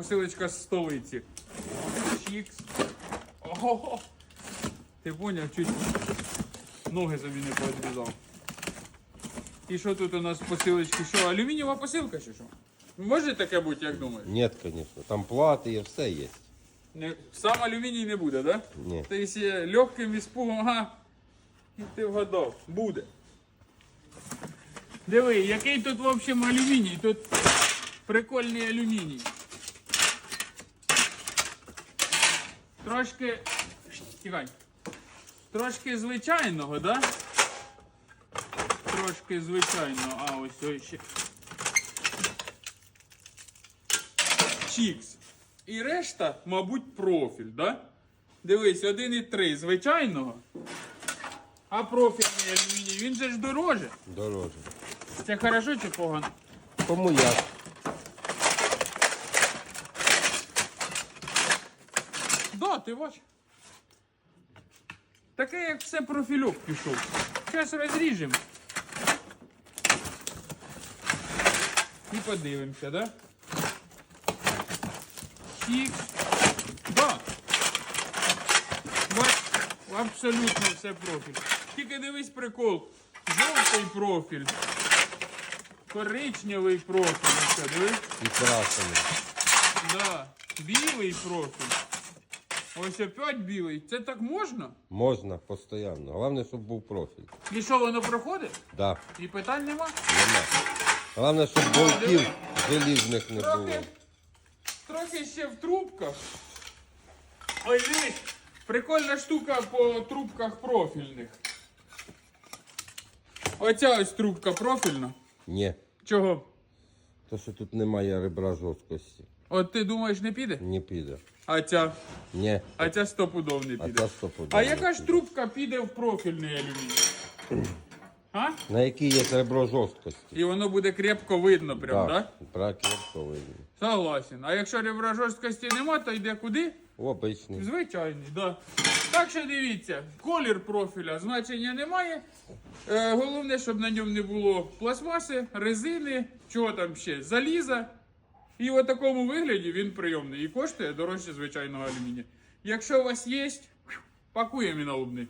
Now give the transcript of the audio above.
Посилочка з столиці. Чікс. Ого. Ти поняв, чуть ноги собі не поодрізав. І що тут у нас посилочки? Що, алюмінієва посилка чи що? Може таке бути, як думаєш? Нет, конечно. Там плати і все є. Не, сам алюміній не буде, так? Да? Ні. Тобто якщо легким іспугом, ага, і ти вгадав, буде. Диви, який тут в общем алюміній? Тут прикольний алюміній. Трошки. Тікай. Трошки звичайного, да? Трошки звичайного. А, ось ось ще. Чікс. І решта, мабуть, профіль, да? Дивись, 1,3 звичайного. А профільний алюміній, він же ж дороже. Дороже. Це хорошо чи погано? Кому як? Да, ти бач. Таке, як все профільок пішов. Зараз розріжемо. І подивимося, да? Чік. Да. Бач, абсолютно все профіль. Тільки дивись прикол. Жовтий профіль. Коричневий профіль. Ось, дивись. І красені. Да. Білий профіль. Ось опять білий. Це так можна? Можна постійно. Головне, щоб був профіль. І що воно проходить? Да, І питань нема? нема. Головне, щоб болтів желізних не було. Трохи, трохи ще в трубках. Ой, дивись, прикольна штука по трубках профільних. Оця ось трубка профільна. Ні. Чого? То, що тут немає ребра жорсткості. От ти думаєш, не піде? Не піде. А ця, Ні. а ця стопудов не А піде. стопудово А яка ж трубка піде в профільний алюміній? А? На якій є ребро жорсткості. І воно буде крепко видно прям, так? Да? Бракетко видно. Согласен. А якщо ребра жорсткості нема, то йде куди? Обичний. Звичайний, да. Так що дивіться, колір профіля значення немає. Е, головне, щоб на ньому не було пластмаси, резини, чого там ще, заліза. І в такому вигляді він прийомний і коштує дорожче звичайного алюмінія. Якщо у вас є, пакуємо і на.